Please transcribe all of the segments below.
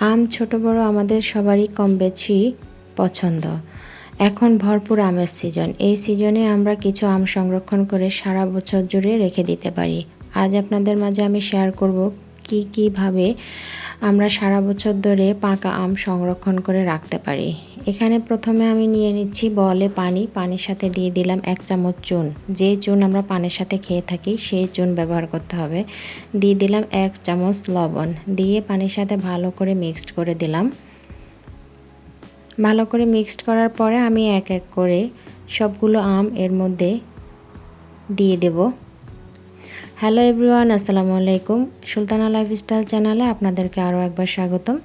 আম ছোট বড় আমাদের সবারই কম বেশি পছন্দ। এখন ভরপুর আমের সিজন এই সিজনে আমরা কিছু আম সংরক্ষণ করে সারা বছর জুড়ে রেখে দিতে পারি। আজ আপনাদের মাঝে আমি শেয়ার করব কি, কীভাবে আমরা সারা বছর ধরে পাকা আম সংরক্ষণ করে রাখতে পারি? এখানে প্রথমে আমি নিয়ে নিচ্ছি বলে পানি। পানির সাথে দিয়ে দিলাম এক চামচ চুন। যে চুন আমরা পানির সাথে খেয়ে থাকি, সেই চুন ব্যবহার করতে হবে। দিয়ে দিলাম এক চামচ লবণ। দিয়ে পানির সাথে ভালো করে মিক্সড করে দিলাম। ভালো করে মিক্সড করার পরে আমি এক এক করে সবগুলো আম এর মধ্যে দিয়ে দেবো। হ্যালো এভরিওয়ান আসসালামু আলাইকুম। সুলতানা লাইফস্টাইল চ্যানেলে আপনাদেরকে আরও একবার স্বাগতম।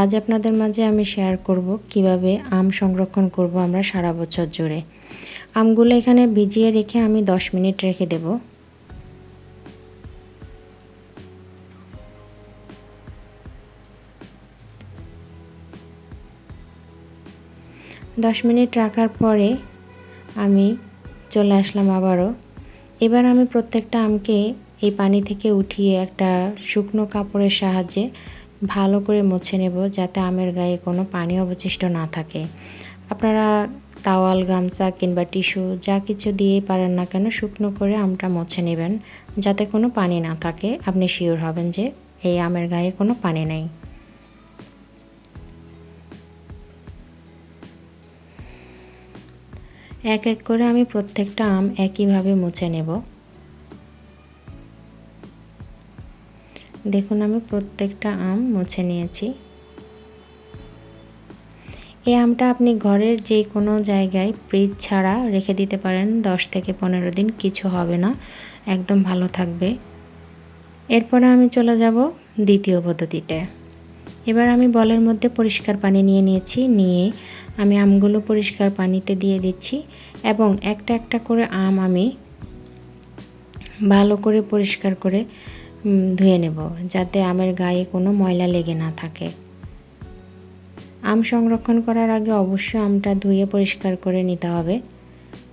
আজ আপনাদের মাঝে আমি শেয়ার করব কীভাবে আম সংরক্ষণ করব আমরা সারা বছর জুড়ে। আমগুলো এখানে ভিজিয়ে রেখে আমি 10 মিনিট রেখে দেব। দশ মিনিট রাখার পরে আমি চলে আসলাম আবারও। এবার আমি প্রত্যেকটা আমকে এই পানি থেকে উঠিয়ে একটা শুকনো কাপড়ের সাহায্যে ভালো করে মুছে নেব যাতে আমের গায়ে কোনো পানি অবশিষ্ট না থাকে। আপনারা তাওয়াল, গামছা কিংবা টিস্যু যা কিছু দিয়ে পারেন না কেন শুকনো করে আমটা মুছে নেবেন যাতে কোনো পানি না থাকে। আপনি শিওর হবেন যে এই আমের গায়ে কোনো পানি নেই। এক এক করে আমি প্রত্যেকটা আম একইভাবে মুছে নেব। দেখুন, আমি প্রত্যেকটা আম মুছে নিয়েছি। এই আমটা আপনি ঘরের যে কোনো জায়গায় ফ্রিজ ছাড়া রেখে দিতে পারেন। দশ থেকে পনেরো দিন কিছু হবে না, একদম ভালো থাকবে। এরপরে আমি চলে যাব দ্বিতীয় পদ্ধতিতে। এবার আমি বলের মধ্যে পরিষ্কার পানি নিয়ে নিয়েছি, নিয়ে আমি আমগুলো পরিষ্কার পানিতে দিয়ে দিচ্ছি এবং একটা একটা করে আম আমি ভালো করে পরিষ্কার করে ধুয়ে নেব যাতে আমের গায়ে কোনো ময়লা লেগে না থাকে। আম সংরক্ষণ করার আগে অবশ্যই আমটা ধুয়ে পরিষ্কার করে নিতে হবে।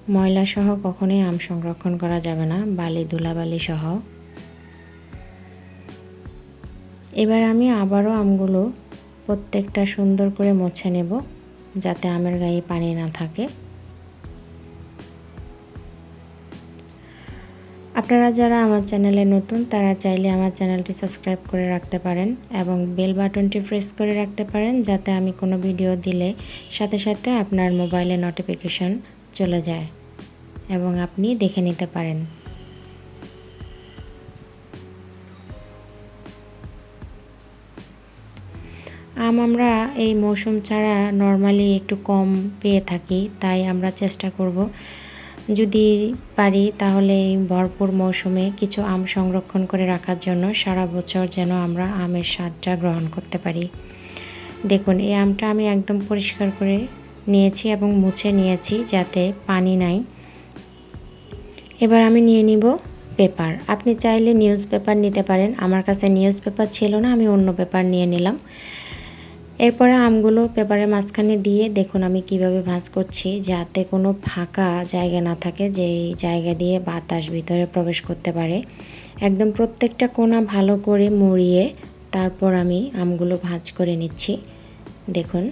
ময়লা সহ কখনোই আম সংরক্ষণ করা যাবে না, বালি, ধুলাবালি সহ। এবার আমি আবারও আমগুলো প্রত্যেকটা সুন্দর করে মুছে নেব। যাতে আমের গায়ে পানি না থাকে। আপনারা যারা আমার চ্যানেলে নতুন, তারা চাইলে আমার চ্যানেলটি সাবস্ক্রাইব করে রাখতে পারেন এবং বেল বাটনটি প্রেস করে রাখতে পারেন যাতে আমি কোনো ভিডিও দিলে সাথে সাথে আপনার মোবাইলে নোটিফিকেশন চলে যায় এবং আপনি দেখে নিতে পারেন। আম আমরা এই মৌসুম ছাড়া নর্মালি একটু কম পেয়ে থাকি, তাই আমরা চেষ্টা করব। যদি পারি তাহলে এই ভরপুর মৌসুমে কিছু আম সংরক্ষণ করে রাখার জন্য সারা বছর যেন আমরা আমের স্বাদটা গ্রহণ করতে পারি। দেখুন, এই আমটা আমি একদম পরিষ্কার করে নিয়েছি এবং মুছে নিয়েছি যাতে পানি নাই। এবার আমি নিয়ে নিব পেপার। আপনি চাইলে নিউজ পেপার নিতে পারেন। আমার কাছে নিউজ পেপার ছিল না, আমি অন্য পেপার নিয়ে নিলাম। এরপরে আমগুলো পেপারের মাঝখানে দিয়ে দেখুন আমি কীভাবে ভাঁজ করছি, যাতে কোনো ফাঁকা জায়গা না থাকে যে জায়গা দিয়ে বাতাস ভিতরে প্রবেশ করতে পারে। একদম প্রত্যেকটা কোনা ভালো করে মুড়িয়ে তারপর আমি আমগুলো ভাঁজ করে নিচ্ছি। দেখুন।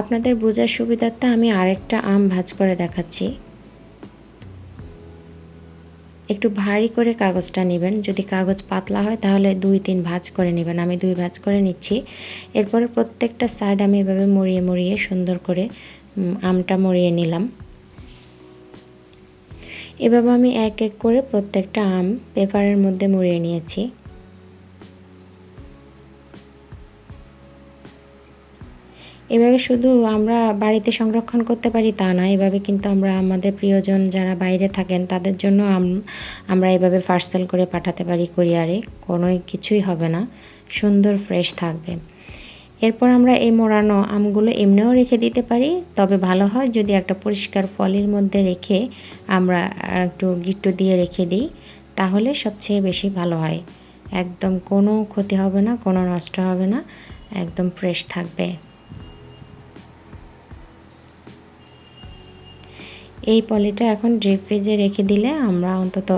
আপনাদের বোঝার সুবিধার্থে আমি আরেকটা আম ভাজ করে দেখাচ্ছি। একটু ভারী করে কাগজটা নেবেন। যদি কাগজ পাতলা হয়, তাহলে দুই, তিন ভাঁজ করে নেবেন। আমি দুই ভাঁজ করে নিচ্ছি। এরপরে প্রত্যেকটা সাইড আমি এভাবে মুড়িয়ে মুড়িয়ে সুন্দর করে আমটা মুড়িয়ে নিলাম। এভাবে আমি এক এক করে প্রত্যেকটা আম পেপারের মধ্যে মুড়িয়ে নিয়েছি। এভাবে শুধু আমরা বাড়িতে সংরক্ষণ করতে পারি তা না, এভাবে কিন্তু আমরা আমাদের প্রিয়জন যারা বাইরে থাকেন তাদের জন্য আমরা এভাবে পার্সেল করে পাঠাতে পারি কুরিয়ারে কোনো কিছুই হবে না, সুন্দর ফ্রেশ থাকবে। এরপর আমরা এই মোড়ানো আমগুলো এমনিও রেখে দিতে পারি, তবে ভালো হয় যদি একটা পরিষ্কার ফলের মধ্যে রেখে আমরা একটু গিট্টু দিয়ে রেখে দিই, তাহলে সবচেয়ে বেশি ভালো হয়। একদম কোনো ক্ষতি হবে না, কোনো নষ্ট হবে না, একদম ফ্রেশ থাকবে। এই পলিটা এখন ড্রিপ ফ্রিজে রেখে দিলে আমরা অন্তত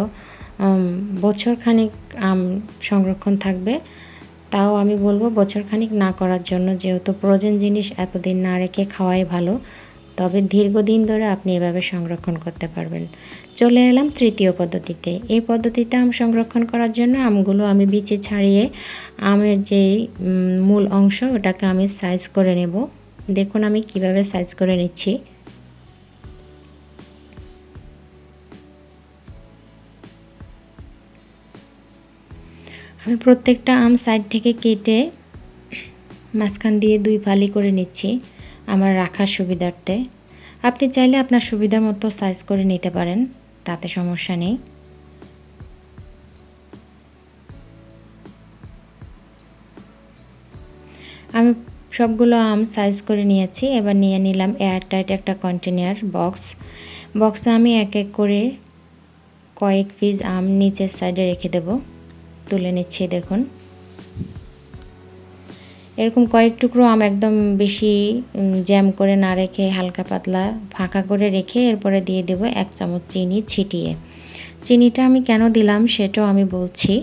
বছর খানিক আম সংরক্ষণ থাকবে। তাও আমি বলব বছরখানিক না করার জন্য, যেহেতু ফ্রোজেন জিনিস এতদিন না রেখে খাওয়াই ভালো, তবে দীর্ঘদিন ধরে আপনি এভাবে সংরক্ষণ করতে পারবেন। চলে এলাম তৃতীয় পদ্ধতিতে। এই পদ্ধতিতে আম সংরক্ষণ করার জন্য আমগুলো আমি বিচে ছাড়িয়ে আমের যে মূল অংশ, ওটাকে আমি সাইজ করে নেব। দেখুন আমি কীভাবে সাইজ করে নিচ্ছি। আমি প্রত্যেকটা আম সাইড থেকে কেটে মাঝখান দিয়ে দুই ফালি করে নিচ্ছি আমার রাখার সুবিধার্থে। আপনি চাইলে আপনার সুবিধা মতো সাইজ করে নিতে পারেন, তাতে সমস্যা নেই। আমি সবগুলো আম সাইজ করে নিয়েছি, এবার নিয়ে নিলাম এয়ার টাইট একটা কন্টেনার বক্স বক্সে আমি এক এক করে কয়েক পিস আম নিচের সাইডে রেখে দেব। তুলে নিচ্ছি, দেখুন। এরকম কয়েক টুকরো আম একদম বেশি জ্যাম করে না রেখে হালকা পাতলা ফাঁকা করে রেখে এরপরে দিয়ে দেব এক চামচ চিনি ছিটিয়ে। চিনিটা আমি কেন দিলাম সেটাও আমি বলছি।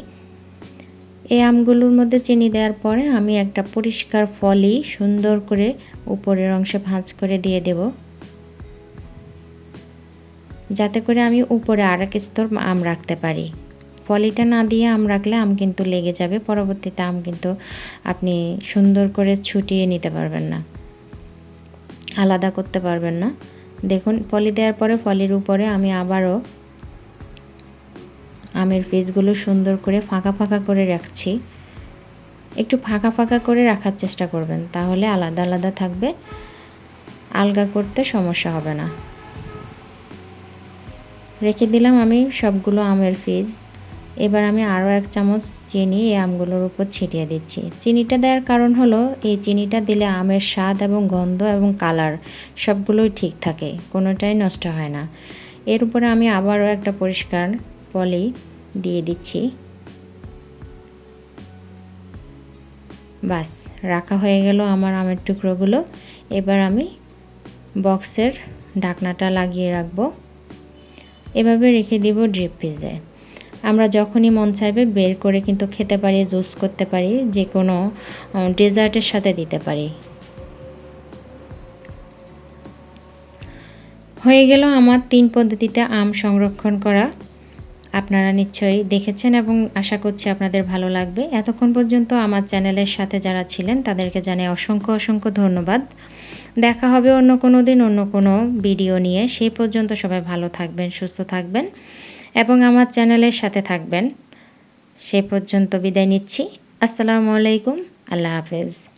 এই আমগুলোর মধ্যে চিনি দেওয়ার পরে আমি একটা পরিষ্কার ফলি সুন্দর করে উপরের অংশে ভাঁজ করে দিয়ে দেব। যাতে করে আমি উপরে আর এক স্তর আম রাখতে পারি। পলিটা না দিয়ে আম রাখলে আম কিন্তু লেগে যাবে। পরবর্তীতে আম কিন্তু আপনি সুন্দর করে ছুটিয়ে নিতে পারবেন না। আলাদা করতে পারবেন না। দেখুন, পলি দেওয়ার পরে পলির উপরে আমি আবারও আমের পিসগুলো সুন্দর করে ফাঁকা ফাঁকা করে রাখছি। একটু ফাঁকা ফাঁকা করে রাখার চেষ্টা করবেন, তাহলে আলাদা আলাদা থাকবে। আলগা করতে সমস্যা হবে না। রেখে দিলাম আমি সবগুলো আমের ফিজ এবার আমি আরও এক চামচ চিনি এই আমগুলোর উপর ছিটিয়ে দিচ্ছি। চিনিটা দেওয়ার কারণ হলো, এই চিনিটা দিলে আমের স্বাদ এবং গন্ধ এবং কালার সবগুলোই ঠিক থাকে, কোনোটাই নষ্ট হয় না। এর উপরে আমি আবারও একটা পরিষ্কার পলি দিয়ে দিচ্ছি। বাস, রাখা হয়ে গেল আমার আমের টুকরোগুলো। এবার আমি বক্সের ঢাকনাটা লাগিয়ে রাখব। এভাবে রেখে দিব ড্রিপ ফ্রিজে। আমরা যখনই মন চাইবে বের করে কিন্তু খেতে পারি, জুস করতে পারি, যে কোনো ডেজার্টের সাথে দিতে পারি। হয়ে গেল আমার তিন পদ্ধতিতে আম সংরক্ষণ করা। আপনারা নিশ্চয়ই দেখেছেন এবং আশা করছি আপনাদের ভালো লাগবে। এতক্ষণ পর্যন্ত আমার চ্যানেলের সাথে যারা ছিলেন, তাদেরকে জানাই অসংখ্য অসংখ্য ধন্যবাদ। দেখা হবে অন্য কোনো দিন, অন্য কোনো ভিডিও নিয়ে। সেই পর্যন্ত সবাই ভালো থাকবেন, সুস্থ থাকবেন। এবং আমার চ্যানেলের সাথে থাকবেন। সে পর্যন্ত বিদায় নিচ্ছি। আসসালামু আলাইকুম। আল্লাহ হাফেজ।